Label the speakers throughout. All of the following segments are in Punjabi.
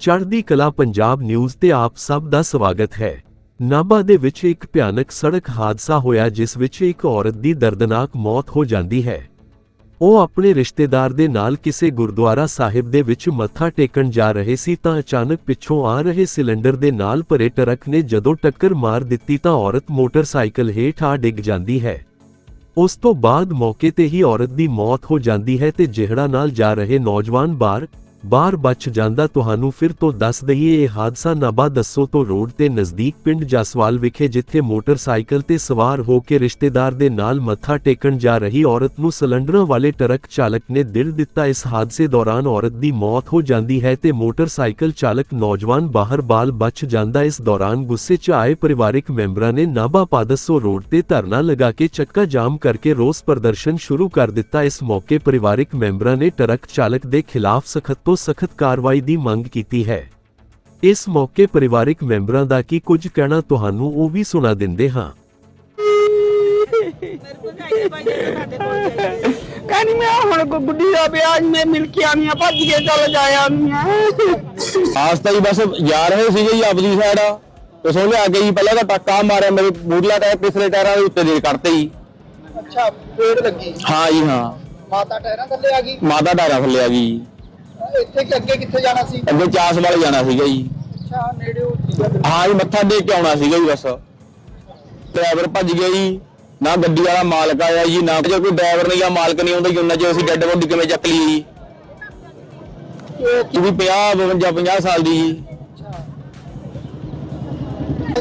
Speaker 1: ਚੜ੍ਹਦੀ ਕਲਾ ਪੰਜਾਬ ਨਿਊਜ਼ ਤੇ ਆਪ ਸਭ ਦਾ ਸਵਾਗਤ ਹੈ। ਨਾਭਾ ਦੇ ਵਿੱਚ ਇੱਕ ਭਿਆਨਕ ਸੜਕ ਹਾਦਸਾ ਹੋਇਆ ਜਿਸ ਵਿੱਚ ਇੱਕ ਔਰਤ ਦੀ ਦਰਦਨਾਕ ਮੌਤ ਹੋ ਜਾਂਦੀ ਹੈ। ਉਹ ਆਪਣੇ ਰਿਸ਼ਤੇਦਾਰ ਦੇ ਨਾਲ ਕਿਸੇ ਗੁਰਦੁਆਰਾ ਸਾਹਿਬ ਦੇ ਵਿੱਚ ਮੱਥਾ ਟੇਕਣ ਜਾ ਰਹੇ ਸੀ ਤਾਂ ਅਚਾਨਕ ਪਿੱਛੋਂ ਆ ਰਹੇ ਸਿਲੰਡਰ ਦੇ ਨਾਲ ਭਰੇ ਟਰੱਕ ਨੇ ਜਦੋਂ ਟੱਕਰ ਮਾਰ ਦਿੱਤੀ ਤਾਂ ਔਰਤ ਮੋਟਰਸਾਈਕਲ ਹੇਠ ਆ ਡਿੱਗ ਜਾਂਦੀ ਹੈ। ਉਸ ਤੋਂ ਬਾਅਦ ਮੌਕੇ ਤੇ ਹੀ ਔਰਤ ਦੀ ਮੌਤ ਹੋ ਜਾਂਦੀ ਹੈ ਤੇ ਜਿਹੜਾ ਨਾਲ ਜਾ ਰਹੇ ਨੌਜਵਾਨ ਬਾਰ ਬਾਹਰ ਬਚ ਜਾਂਦਾ ਤੁਹਾਨੂੰ ਫਿਰ ਤੋਂ ਦੱਸ ਦਈਏ ਇਹ ਹਾਦਸਾ ਨਾਭਾ ਦੱਸੋ ਤੋਂ ਰੋਡ ਤੇ ਨਜ਼ਦੀਕ ਪਿੰਡ ਜਸਵਾਲ ਵਿਖੇ ਜਿੱਥੇ ਮੋਟਰਸਾਈਕਲ ਤੇ ਸਵਾਰ ਹੋ ਕੇ ਰਿਸ਼ਤੇਦਾਰ ਦੇ ਨਾਲ ਮੱਥਾ ਟੇਕਣ ਜਾ ਰਹੀ ਔਰਤ ਨੂੰ ਸਿਲੰਡਰਾਂ ਵਾਲੇ ਟਰੱਕ ਚਾਲਕ ਨੇ ਦਿਲ ਦਿੱਤਾ ਇਸ ਹਾਦਸੇ ਦੌਰਾਨ ਔਰਤ ਦੀ ਮੌਤ ਹੋ ਜਾਂਦੀ ਹੈ ਤੇ ਮੋਟਰਸਾਈਕਲ ਚਾਲਕ ਨੌਜਵਾਨ ਬਾਹਰ ਬਾਲ ਬਚ ਜਾਂਦਾ ਇਸ ਦੌਰਾਨ ਗੁੱਸੇ 'ਚ ਆਏ ਪਰਿਵਾਰਕ ਮੈਂਬਰਾਂ ਨੇ ਨਾਭਾ ਪਾਦਸੋ ਰੋਡ ਤੇ ਧਰਨਾ ਲਗਾ ਕੇ ਚੱਕਾ ਜਾਮ ਕਰਕੇ ਰੋਸ ਪ੍ਰਦਰਸ਼ਨ ਸ਼ੁਰੂ ਕਰ ਦਿੱਤਾ। ਇਸ ਮੌਕੇ ਪਰਿਵਾਰਕ ਮੈਂਬਰਾਂ ਨੇ ਟਰੱਕ ਚਾਲਕ ਦੇ ਖਿਲਾਫ ਸਖਤ ਤੋਂ ਸਖਤ ਕਾਰਵਾਈ ਦੀ ਮੰਗ ਕੀਤੀ ਹੈ। ਇਸ ਮੌਕੇ ਪਰਿਵਾਰਕ ਮੈਂਬਰਾਂ ਦਾ ਕੀ ਕੁਝ ਕਹਿਣਾ ਤੁਹਾਨੂੰ ਉਹ ਵੀ ਸੁਣਾ ਦਿੰਦੇ ਹਾਂ।
Speaker 2: ਕਹਿੰਦੀ ਮੈਂ ਹੁਣ ਕੋ ਗੁੱਡੀ ਦਾ ਵਿਆਹ ਮੈਂ ਮਿਲ ਕੇ ਆਉਣੀ ਆ ਭੱਜ ਕੇ ਚੱਲ ਜਾਇਆ ਆਉਣੀ ਆ
Speaker 3: ਆਸਤਾ ਜੀ ਬਸ ਜਾ ਰਹੇ ਸੀਗੇ ਜੀ ਆਪਦੀ ਸਾਈਡ ਤੇ ਸੋ ਲਿਆ ਕੇ ਜੀ ਪਹਿਲਾਂ ਤਾਂ ਟੱਕਾ ਮਾਰਿਆ ਮੇਰੇ ਬੂਟਲਾ ਟਾਇਰ ਪਿਛਲੇ ਟਾਇਰਾਂ ਦੇ ਉੱਤੇ ਦੇ ਕੱਢਤੇ ਜੀ।
Speaker 4: ਅੱਛਾ ਪੇੜ ਲੱਗੀ।
Speaker 3: ਹਾਂ ਜੀ ਹਾਂ।
Speaker 4: ਮਾਤਾ ਟਾਇਰਾਂ ਥੱਲੇ ਆ ਗਈ।
Speaker 3: ਮਾਤਾ ਟਾਇਰਾਂ ਥੱਲੇ ਆ ਗਈ
Speaker 4: ਇੱਥੇ ਕਿ ਅੱਗੇ ਕਿੱਥੇ ਜਾਣਾ ਸੀ?
Speaker 3: ਅੱਗੇ ਚਾਸ ਵਾਲੇ ਜਾਣਾ ਸੀਗਾ ਜੀ।
Speaker 4: ਅੱਛਾ ਨੇੜੇ ਉਹ ਸੀਗਾ
Speaker 3: ਹਾਂ ਜੀ ਮੱਥਾ ਟੇਕ ਕੇ ਆਉਣਾ ਸੀਗਾ ਜੀ ਬਸ। ਡਰਾਈਵਰ ਭੱਜ ਗਿਆ ਜੀ। ਨਾ ਗੱਡੀ ਵਾਲਾ ਮਾਲਕ ਆਇਆ ਜੀ ਨਾ ਜੇ ਕੋਈ ਡਰਾਈਵਰ ਨਹੀਂ ਜਾਂ ਮਾਲਕ ਨਹੀਂ ਹੁੰਦਾ ਜੀ ਉਹਨਾਂ ਚ ਅਸੀਂ ਡੈੱਡ ਬੋਡੀ ਕਿਵੇਂ ਚੱਕ ਲਈ ਜੀ। ਇਹ ਵੀ 50 52 50 ਸਾਲ ਦੀ ਜੀ।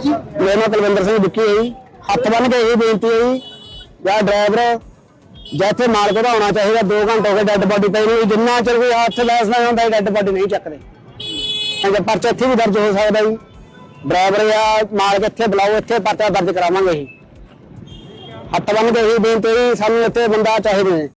Speaker 3: ਮੇਰਾ ਨਾਮ ਕੁਲਵਿੰਦਰ ਸਿੰਘ ਵਿੱਕੀ ਹੈ ਜੀ। ਹੱਥ ਬੰਨ ਕੇ ਇਹ ਬੇਨਤੀ ਹੈ ਜੀ ਜਾਂ ਡਰਾਈਵਰ ਜਿੱਥੇ ਮਾਲਕ ਦਾ ਹੋਣਾ ਚਾਹੀਦਾ 2 ਘੰਟੇ ਹੋ ਗਏ ਡੈੱਡ ਬੋਡੀ ਪਈ ਨੂੰ, ਜਿੰਨਾ ਚਿਰ ਕੋਈ ਹੱਥ ਲੈਸ ਨਾ ਹੁੰਦਾ ਡੈੱਡ ਬੋਡੀ ਨਹੀਂ ਚੱਕਦੇ। ਅਗਰ ਪਰਚਾ ਇੱਥੇ ਵੀ ਦਰਜ ਹੋ ਸਕਦਾ ਜੀ। ਡਰਾਈਵਰ ਜਾਂ ਮਾਲਕ ਇੱਥੇ ਬੁਲਾਓ, ਇੱਥੇ ਪਰਚਾ ਦਰਜ ਕਰਾਵਾਂਗੇ ਅਸੀਂ। ਹੱਥ ਬੰਨ ਕੇ ਬੇਨਤੀ ਹੈ ਸਾਨੂੰ ਇੱਥੇ ਬੰਦਾ ਚਾਹੀਦਾ